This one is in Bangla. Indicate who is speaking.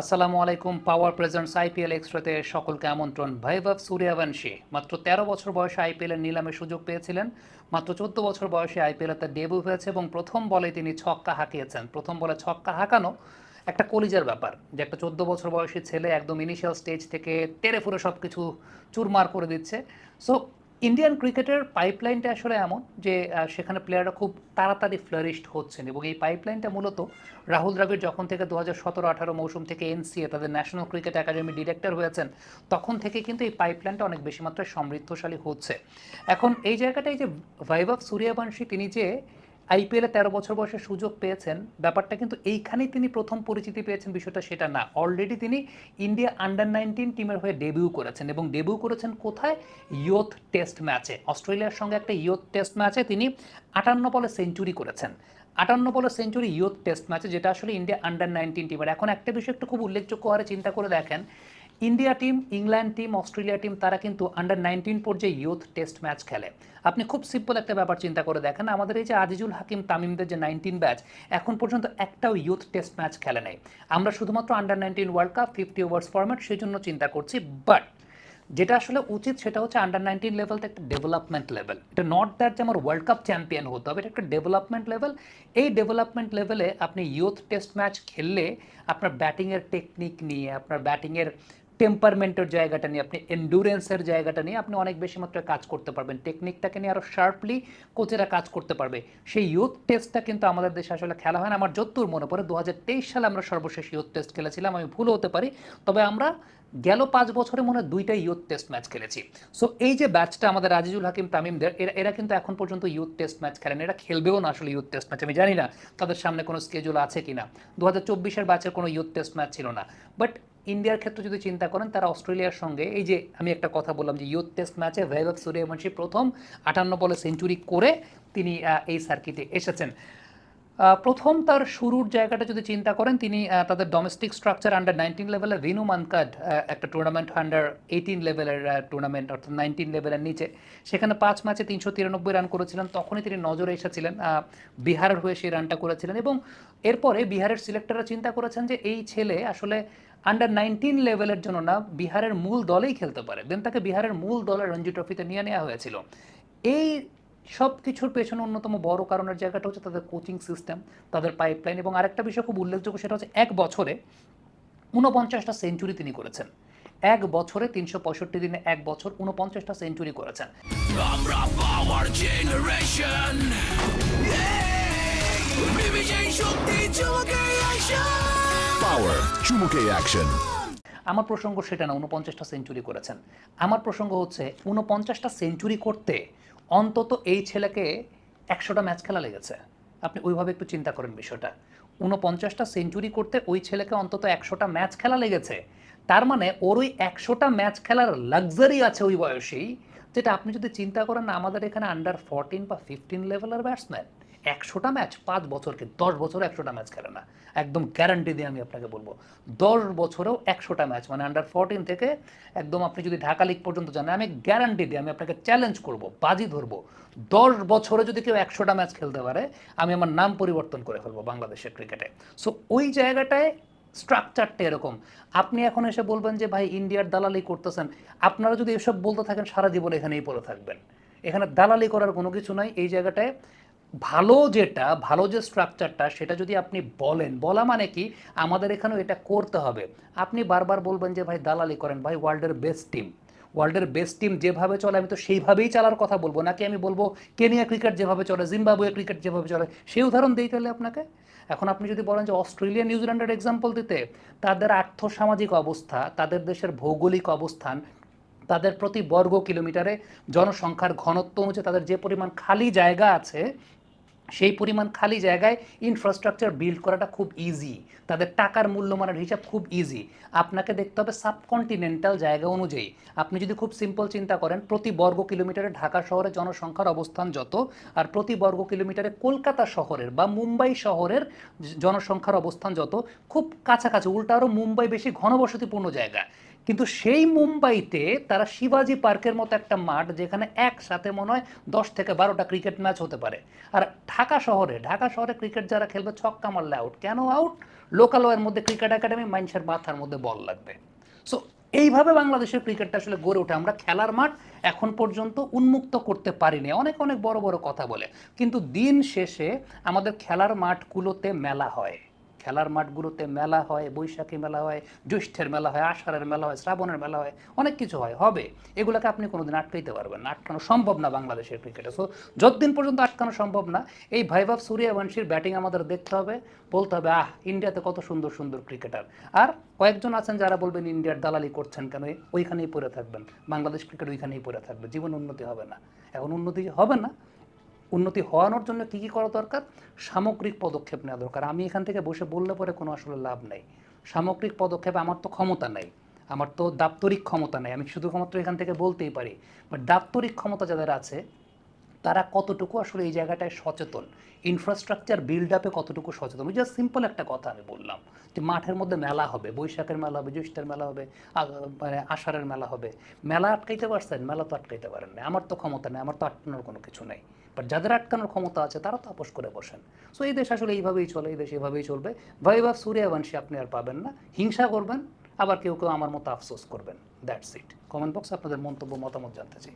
Speaker 1: আসসালামু আলাইকুম পাওয়ার প্রেজেন্টস আইপিএল এক্সট্রাতে সকলকে আমন্ত্রণ। ভৈভব সূর্যবংশী, মাত্র তেরো বছর বয়সে আইপিএলের নিলামে সুযোগ পেয়েছিলেন। মাত্র চোদ্দ বছর বয়সে আইপিএলে তার ডেবু হয়েছে এবং প্রথম বলে তিনি ছক্কা হাঁকিয়েছেন। প্রথম বলে ছক্কা হাঁকানো একটা কলিজার ব্যাপার, যে একটা চোদ্দ বছর বয়সী ছেলে একদম ইনিশিয়াল স্টেজ থেকে তেরে ফুরে সব কিছু চুরমার করে দিচ্ছে। সো ইন্ডিয়ান ক্রিকেটের পাইপলাইনটা আসলে এমন যে সেখানে প্লেয়াররা খুব তাড়াতাড়ি ফ্লারিশড হচ্ছেন এবং এই পাইপলাইনটা মূলত রাহুল দ্রাবিড় যখন থেকে দু হাজার সতেরো, আঠারো মৌসুম থেকে এনসিএ তাদের ন্যাশনাল ক্রিকেট একাডেমি ডিরেক্টর হয়েছেন, তখন থেকে কিন্তু এই পাইপলাইনটা অনেক বেশি মাত্রায় সমৃদ্ধশালী হচ্ছে। এখন এই জায়গাটায় যে ভাইভব সূর্যবংশী তিনি যে আইপিএলে তেরো বছর বয়সে সুযোগ পেয়েছেন। ব্যাপারটা কিন্তু এইখানেই তিনি প্রথম পরিচিতি পেয়েছেন, বিষয়টা সেটা না। অলরেডি তিনি ইন্ডিয়া আন্ডার নাইনটিন টিমের হয়ে ডেবিউ করেছেন এবং ডেবিউ করেছেন কোথায়? ইয়থ টেস্ট ম্যাচে অস্ট্রেলিয়ার সঙ্গে একটা ইয়থ টেস্ট ম্যাচে তিনি আটান্ন বলে সেঞ্চুরি করেছেন। আটান্ন বলে সেঞ্চুরি ইয়থ টেস্ট ম্যাচে যেটা আসলে ইন্ডিয়া আন্ডার নাইনটিন টিমের এখন একটা বিষয় একটু খুব উল্লেখযোগ্য হারে চিন্তা করে দেখেন India team, England team, Australia team, তারা কিন্তু আন্ডার নাইনটিন পর্যায়ে ইয়ুথ টেস্ট ম্যাচ খেলে। আপনি খুব সিম্পল একটা ব্যাপার চিন্তা করে দেখেন, আমাদের এই যে আজিজুল হাকিম, তামিমদের যে নাইনটিন ব্যাচ এখন পর্যন্ত একটাও ইয়ুথ টেস্ট ম্যাচ খেলে নেই। আমরা শুধুমাত্র under nineteen world cup fifty overs format সেই জন্য চিন্তা করছি বাট যেটা আসলে উচিত সেটা হচ্ছে আন্ডার নাইনটিন লেভেলটা একটা ডেভেলপমেন্ট লেভেল এটা নট দ্যাট যে আমার ওয়ার্ল্ড কাপ চ্যাম্পিয়ন হতে হবে, এটা একটা ডেভেলপমেন্ট লেভেল এই ডেভেলপমেন্ট লেভেলে আপনি ইয়ুথ টেস্ট ম্যাচ খেললে আপনার ব্যাটিংয়ের টেকনিক নিয়ে, আপনার ব্যাটিংয়ের টেম্পারমেন্টের জায়গাটা নিয়ে, আপনি এন্ডুরেন্সের জায়গাটা নিয়ে আপনি অনেক বেশি মাত্রায় কাজ করতে পারবেন। টেকনিকটাকে নিয়ে আরও শার্পলি কোচেরা কাজ করতে পারবে। সেই ইয়ুথ টেস্টটা কিন্তু আমাদের দেশে আসলে খেলা হয় না। আমার যতদূর মনে পড়ে দু হাজার তেইশ সালে আমরা সর্বশেষ ইয়ুথ টেস্ট খেলেছিলাম। আমি ভুল হতে পারি, তবে আমরা গেল পাঁচ বছরে মনে হয় দুইটা ইয়ুথ টেস্ট ম্যাচ খেলেছি। সো এই যে ব্যাচটা আমাদের রাজিজুল হাকিম তামিমদের এরা এরা কিন্তু এখন পর্যন্ত ইয়ুথ টেস্ট ম্যাচ খেলেন। এরা খেলবেও না আসলে ইয়ুথ টেস্ট ম্যাচ আমি জানি না তাদের সামনে কোনো স্কেজুল আছে কিনা। দু হাজার চব্বিশের ব্যাচের কোনো ইয়ুথ টেস্ট ম্যাচ ছিল না। বাট ইন্ডিয়ার ক্ষেত্রে যদি চিন্তা করেন, তারা অস্ট্রেলিয়ার সঙ্গে, এই যে আমি একটা কথা বললাম যে ইয়ুথ টেস্ট ম্যাচে ভৈভব সূর্যবংশী প্রথম আটান্ন বলে সেঞ্চুরি করে তিনি এই সার্কিটে এসেছেন। প্রথম তার শুরুর জায়গাটা যদি চিন্তা করেন, তিনি তাদের ডোমেস্টিক স্ট্রাকচার আন্ডার নাইনটিন লেভেলে ভিনু মানকাড একটা টুর্নামেন্ট আন্ডার এইটিন লেভেলের টুর্নামেন্ট অর্থাৎ নাইনটিন লেভেলের নিচে। সেখানে পাঁচ ম্যাচে তিনশো তিরানব্বই রান করেছিলেন, তখনই তিনি নজরে এসেছিলেন বিহারের হয়ে সেই রানটা করেছিলেন এবং এরপরে বিহারের সিলেক্টররা চিন্তা করেছেন যে এই ছেলে আসলে আন্ডার নাইনটিন লেভেলের জন্য না বিহারের মূল দলেই খেলতে পারে। দেন তাকে বিহারের মূল দলের রঞ্জি ট্রফিতে নিয়ে নেওয়া হয়েছিল। এই সব কিছুর পেছনে অন্যতম বড় কারণের জায়গাটা হচ্ছে তাদের কোচিং সিস্টেম তাদের পাইপলাইন এবং আরেকটা বিষয় খুব উল্লেখযোগ্য সেটা হচ্ছে এক বছরে ঊনপঞ্চাশটা সেঞ্চুরি তিনি করেছেন। এক বছরে তিনশো পঁয়ষট্টি দিনে এক বছর ঊনপঞ্চাশটা সেঞ্চুরি করেছেন।
Speaker 2: আমরা পাওয়ার জেনারেশন আসা
Speaker 3: চুমুকে অ্যাকশন
Speaker 1: আমার প্রসঙ্গ সেটা না উনপঞ্চাশটা সেঞ্চুরি করেছেন। আমার প্রসঙ্গ হচ্ছে উনপঞ্চাশটা সেঞ্চুরি করতে অন্তত এই ছেলেকে একশোটা ম্যাচ খেলা লেগেছে। আপনি ওইভাবে একটু চিন্তা করেন বিষয়টা। উনপঞ্চাশটা সেঞ্চুরি করতে ওই ছেলেকে অন্তত একশোটা ম্যাচ খেলা লেগেছে। তার মানে ওর ওই একশোটা ম্যাচ খেলার লাক্সারি আছে ওই বয়সেই, যেটা আপনি যদি চিন্তা করেন আমাদের এখানে আন্ডার ফোরটিন বা ফিফটিন লেভেলের ব্যাটসম্যান একশোটা ম্যাচ পাঁচ বছরকে দশ বছর একশোটা ম্যাচ খেলে না। একদম গ্যারান্টি দিয়ে আমি আপনাকে বলব। দশ বছরেও একশোটা ম্যাচ মানে আন্ডার ফোরটিন থেকে একদম আপনি যদি ঢাকা লিগ পর্যন্ত জানেন আমি গ্যারান্টি দিই আমি আপনাকে চ্যালেঞ্জ করব, বাজি ধরবো। দশ বছরে যদি কেউ একশোটা ম্যাচ খেলতে পারে, আমি আমার নাম পরিবর্তন করে ফেলব বাংলাদেশের ক্রিকেটে সো ওই জায়গাটায় স্ট্রাকচারটা এরকম। আপনি এখন এসে বলবেন যে, ভাই, ইন্ডিয়ার দালালি করতেছেন। আপনারা যদি এসব বলতে থাকেন, সারা জীবন এখানেই পড়ে থাকবেন। এখানে দালালি করার কোনো কিছু নাই। এই জায়গাটায় ভালো যেটা, ভালো যে স্ট্রাকচারটা সেটা যদি আপনি বলেন, বলা মানে কি, আমাদের এখানেও এটা করতে হবে। আপনি বারবার বলবেন যে, ভাই, দালালি করেন, ভাই ওয়ার্ল্ডের বেস্ট টিম ওয়ার্ল্ডের বেস্ট টিম যেভাবে চলে, আমি তো সেইভাবেই চালার কথা বলব। নাকি আমি বলব, কেনিয়া ক্রিকেট যেভাবে চলে, জিম্বাবুয়ে ক্রিকেট যেভাবে চলে সেই উদাহরণ দিই তাহলে আপনাকে? এখন আপনি যদি বলেন যে, অস্ট্রেলিয়া নিউজিল্যান্ডের এক্সাম্পল দিতে, তাদের আর্থসামাজিক অবস্থা, তাদের দেশের ভৌগোলিক অবস্থান, তাদের প্রতি বর্গ কিলোমিটারে জনসংখ্যার ঘনত্ব অনুযায়ী তাদের যে পরিমাণ খালি জায়গা আছে সেই পরিমাণ খালি জায়গায় ইনফ্রাস্ট্রাকচার বিল্ড করাটা খুব ইজি তাদের টাকার মূল্যমানের হিসাব খুব ইজি আপনাকে দেখতে হবে সাবকন্টিনেন্টাল জায়গা অনুযায়ী। আপনি যদি খুব সিম্পল চিন্তা করেন, প্রতি বর্গ কিলোমিটারে ঢাকা শহরে জনসংখ্যার অবস্থান যত, আর প্রতি বর্গ কিলোমিটারে কলকাতা শহরের বা মুম্বাই শহরের জনসংখ্যার অবস্থান যত, খুব কাছাকাছি, উল্টা আরও মুম্বাই বেশি ঘনবসতিপূর্ণ জায়গা। কিন্তু সেই মুম্বাইতে তারা শিবাজি পার্কের মতো একটা মাঠ যেখানে একসাথে মনে হয় দশ থেকে বারোটা ক্রিকেট ম্যাচ হতে পারে। আর ঢাকা শহরে ঢাকা শহরে ক্রিকেট যারা খেলবে ছক্কা মারলে আউট কেন আউট লোকালয়ের মধ্যে ক্রিকেট একাডেমি মানুষের মাথার মধ্যে বল লাগবে। সো এইভাবে বাংলাদেশের ক্রিকেটটা আসলে গড়ে ওঠে। আমরা খেলার মাঠ এখন পর্যন্ত উন্মুক্ত করতে পারিনি। অনেক অনেক বড় বড় কথা বলে। কিন্তু দিন শেষে আমাদের খেলার মাঠগুলোতে মেলা হয়। খেলার মাঠগুলোতে মেলা হয়, বৈশাখী মেলা হয়, জ্যৈষ্ঠের মেলা হয়, আষাঢ়ের মেলা হয়, শ্রাবণের মেলা হয়, অনেক কিছু হয়। হবে, এগুলোকে আপনি কোনোদিন আটকাইতে পারবেন না, আটকানো সম্ভব না বাংলাদেশের ক্রিকেটে। সো যতদিন পর্যন্ত আটকানো সম্ভব না, এই ভাইভাব সূর্যবংশীর ব্যাটিং আমাদের দেখতে হবে, বলতে হবে, আহ, ইন্ডিয়াতে কত সুন্দর সুন্দর ক্রিকেটার। আর কয়েকজন আছেন যারা বলবেন, ইন্ডিয়ার দালালি করছেন কেন? ওইখানেই পড়ে থাকবেন। বাংলাদেশ ক্রিকেট ওইখানেই পড়ে থাকবে। জীবন উন্নতি হবে না। এখন উন্নতি হবে না উন্নতি হওয়ানোর জন্য কী কী করা দরকার? সামগ্রিক পদক্ষেপ নেওয়া দরকার। আমি এখান থেকে বসে বললে পরে কোনো আসলে লাভ নেই। সামগ্রিক পদক্ষেপ আমার তো ক্ষমতা নেই। আমার তো দাপ্তরিক ক্ষমতা নেই। আমি শুধুমাত্র এখান থেকে বলতেই পারি। বাট দাপ্তরিক ক্ষমতা যাদের আছে, তারা কতটুকু আসলে এই জায়গাটায় সচেতন? ইনফ্রাস্ট্রাকচার বিল্ড আপে কতটুকু সচেতন? জাস্ট সিম্পল একটা কথা আমি বললাম যে মাঠের মধ্যে মেলা হবে। বৈশাখের মেলা হবে, জ্যৈষ্ঠের মেলা হবে মানে আষাঢ়ের মেলা হবে। মেলা আটকাইতে পারছেন? মেলা তো আটকাইতে পারেন না আমার তো ক্ষমতা নেই। আমার তো আটকানোর কোনো কিছু নেই। বাট যাদের আটকানোর ক্ষমতা আছে, তারা তো আপোষ করে বসেন। সো এই দেশ আসলে এইভাবেই চলে, এই দেশ এইভাবেই চলবে। ভয়ভাব সূর্যবংশী আপনি আর পাবেন না। হিংসা করবেন, আবার কেউ কেউ আমার মতো আফসোস করবেন। দ্যাটস ইট কমেন্ট বক্সে আপনাদের মন্তব্য, মতামত জানতে চাই।